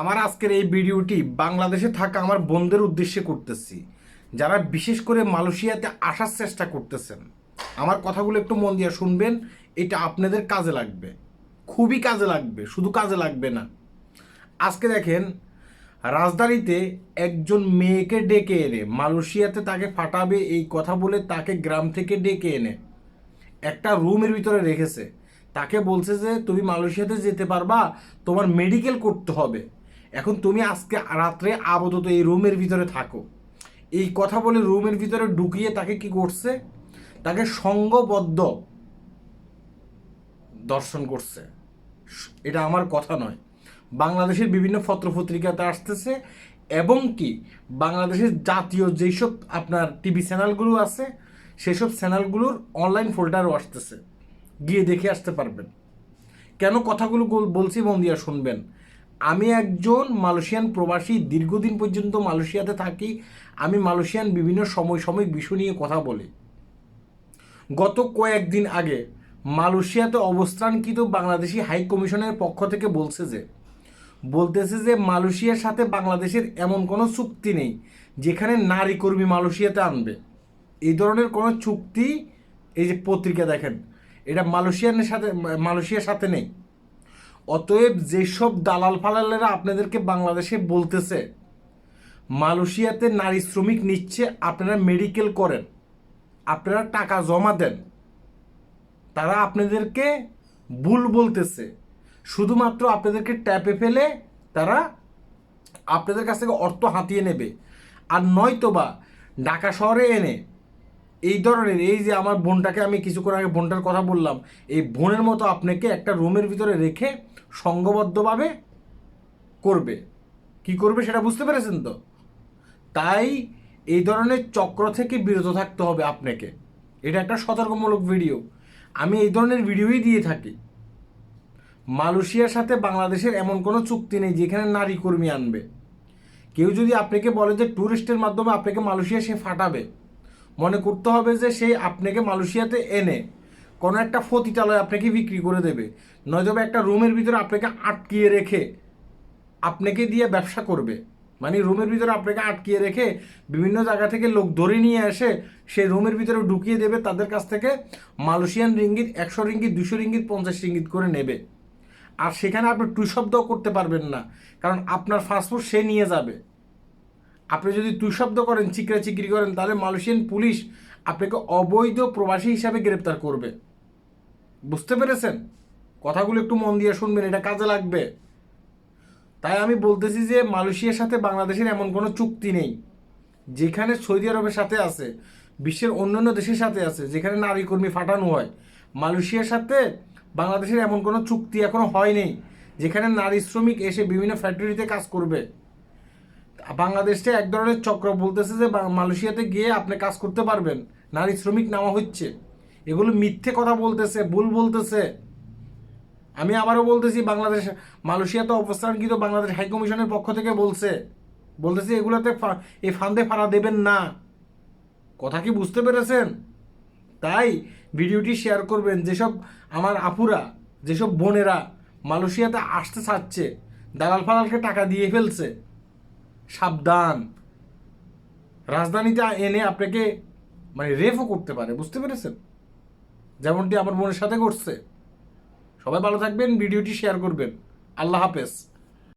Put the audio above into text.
আমার আজকের এই ভিডিওটি বাংলাদেশে থাকা আমার বন্ধুদের উদ্দেশ্যে করতেছি। যারা বিশেষ করে মালয়েশিয়াতে আসার চেষ্টা করতেছেন। আমার কথাগুলো একটু মন দিয়ে শুনবেন, এটা আপনাদের কাজে লাগবে। খুবই কাজে লাগবে, শুধু কাজে লাগবে না। আজকে দেখেন, রাজধানীতে একজন মেয়েকে ডেকে এনে, মালয়েশিয়াতে তাকে ফাটাবে এই কথা বলে তাকে গ্রাম থেকে ডেকে এনে, একটা রুমের ভিতরে রেখেছে। তাকে বলছে যে, তুমি মালয়েশিয়াতে যেতে পারবা, তোমার মেডিকেল করতে হবে। এখন তুমি আজকে রাত্রে আপাতত এই রুমের ভিতরে থাকো। এই কথা বলে রুমের ভিতরে ঢুকিয়ে তাকে কি করছে? তাকে সঙ্গবদ্ধ দর্শন করছে। এটা আমার কথা নয়। বাংলাদেশের বিভিন্ন পত্রপত্রিকাতে আসতেছে এবং কি বাংলাদেশের জাতীয় যেসব আপনার টিভি চ্যানেলগুলো আছে, সেসব চ্যানেলগুলোর অনলাইন ফোল্ডারও আসতেছে। গিয়ে দেখে আসতে পারবেন। কেন কথাগুলো বলছি মন দিয়া শুনবেন? আমি একজন মালয়েশিয়ান প্রবাসী, দীর্ঘদিন পর্যন্ত মালয়েশিয়াতে থাকি, আমি মালয়েশিয়ান বিভিন্ন সময় সময় বিষয় নিয়ে কথা বলি। গত কয়েকদিন আগে মালয়েশিয়াতে অবস্থানকৃত বাংলাদেশি হাই কমিশনের পক্ষ থেকে বলছে যে, বলতেছে যে মালয়েশিয়ার সাথে বাংলাদেশের এমন কোনো চুক্তি নেই যেখানে নারী কর্মী মালয়েশিয়াতে আনবে। এই ধরনের কোনো চুক্তি, এই যে পত্রিকা দেখেন, এটা মালয়েশিয়ানের সাথে, মালয়েশিয়ার সাথে নেই। অতএব যেসব দালাল ফালালেরা আপনাদেরকে বাংলাদেশে বলতেছে, মালয়েশিয়াতে নারী শ্রমিক নিচ্ছে, আপনারা মেডিকেল করেন, আপনারা টাকা জমা দেন, তারা আপনাদেরকে ভুল বলতেছে। শুধুমাত্র আপনাদেরকে ট্যাপে ফেলে তারা আপনাদের কাছ থেকে অর্থ হাতিয়ে নেবে। আর নয়তোবা ঢাকা শহরে এনে এই ধরনের, এই যে আমার বোনটাকে আমি কিছুক্ষণ আগে, বোনটার কথা বললাম, এই বোনের মতো আপনাকে একটা রুমের ভিতরে রেখে সংঘবদ্ধভাবে করবে। কি করবে সেটা বুঝতে পেরেছেন তো? তাই এই ধরনের চক্র থেকে বিরত থাকতে হবে আপনাকে। এটা একটা সতর্কমূলক ভিডিও আমি এই ধরনের ভিডিওই দিয়ে থাকি। মালয়েশিয়ার সাথে বাংলাদেশের এমন কোনো চুক্তি নেই যেখানে নারী কর্মী আনবে। কেউ যদি আপনাকে বলে যে ট্যুরিস্টের মাধ্যমে আপনাকে মালয়েশিয়া সে ফাটাবে, মনে করতে হবে যে সে আপনাকে মালয়েশিয়াতে এনে কোনো একটা ফতিতালয় আপনাকে বিক্রি করে দেবে। নয়তো একটা রুমের ভিতরে আপনাকে আটকিয়ে রেখে আপনাকে দিয়ে ব্যবসা করবে। মানে রুমের ভিতরে আপনাকে আটকিয়ে রেখে বিভিন্ন জায়গা থেকে লোক ধরে নিয়ে এসে সেই রুমের ভিতরে ঢুকিয়ে দেবে, তাদের কাছ থেকে মালয়েশিয়ান রিঙ্গিত, একশো রিঙ্গিত, দুশো রিঙ্গিত, পঞ্চাশ রিঙ্গিত করে নেবে। আর সেখানে আপনি শব্দও করতে পারবেন না, কারণ আপনার পাসপোর্ট সে নিয়ে যাবে। আপনি যদি তুই শব্দ করেন, চিকরা চিকরি করেন, তাহলে মালয়েশিয়ান পুলিশ আপনাকে অবৈধ প্রবাসী হিসাবে গ্রেপ্তার করবে। বুঝতে পেরেছেন? কথাগুলো একটু মন দিয়ে শুনবেন, এটা কাজে লাগবে। তাই আমি বলতেছি যে মালয়েশিয়ার সাথে বাংলাদেশের এমন কোনো চুক্তি নেই, যেখানে সৌদি আরবের সাথে আছে, বিশ্বের অন্যান্য দেশের সাথে আছে, যেখানে নারী কর্মী ফাটানো হয়। মালয়েশিয়ার সাথে বাংলাদেশের এমন কোনো চুক্তি এখনও হয়নি, যেখানে নারী শ্রমিক এসে বিভিন্ন ফ্যাক্টরিতে কাজ করবে। বাংলাদেশে এক ধরনের চক্র বলতেছে যে মালয়েশিয়াতে গিয়ে আপনি কাজ করতে পারবেন, নারী শ্রমিক নেওয়া হচ্ছে। এগুলো মিথ্যে কথা বলতেছে, ভুল বলতেছে। আমি আবারও বলতেছি, বাংলাদেশ মালয়েশিয়াতে অবস্থানকৃত বাংলাদেশ হাইকমিশনের পক্ষ থেকে বলছে। বলতেছি, এগুলোতে এই ফান্দে ফাড়া দেবেন না। কথা কি বুঝতে পেরেছেন? তাই ভিডিওটি শেয়ার করবেন, যেসব আমার আপুরা, যেসব বোনেরা মালয়েশিয়াতে আসতে চাচ্ছে, দালাল ফালালকে টাকা দিয়ে ফেলছে। সাবধান। রাজধানীতে এনে আপনাকে মানে রেফও করতে পারে, বুঝতে পেরেছেন? যেমনটি আমার বোনের সাথে করছে সবাই ভালো থাকবেন ভিডিওটি শেয়ার করবেন। আল্লাহ হাফেজ।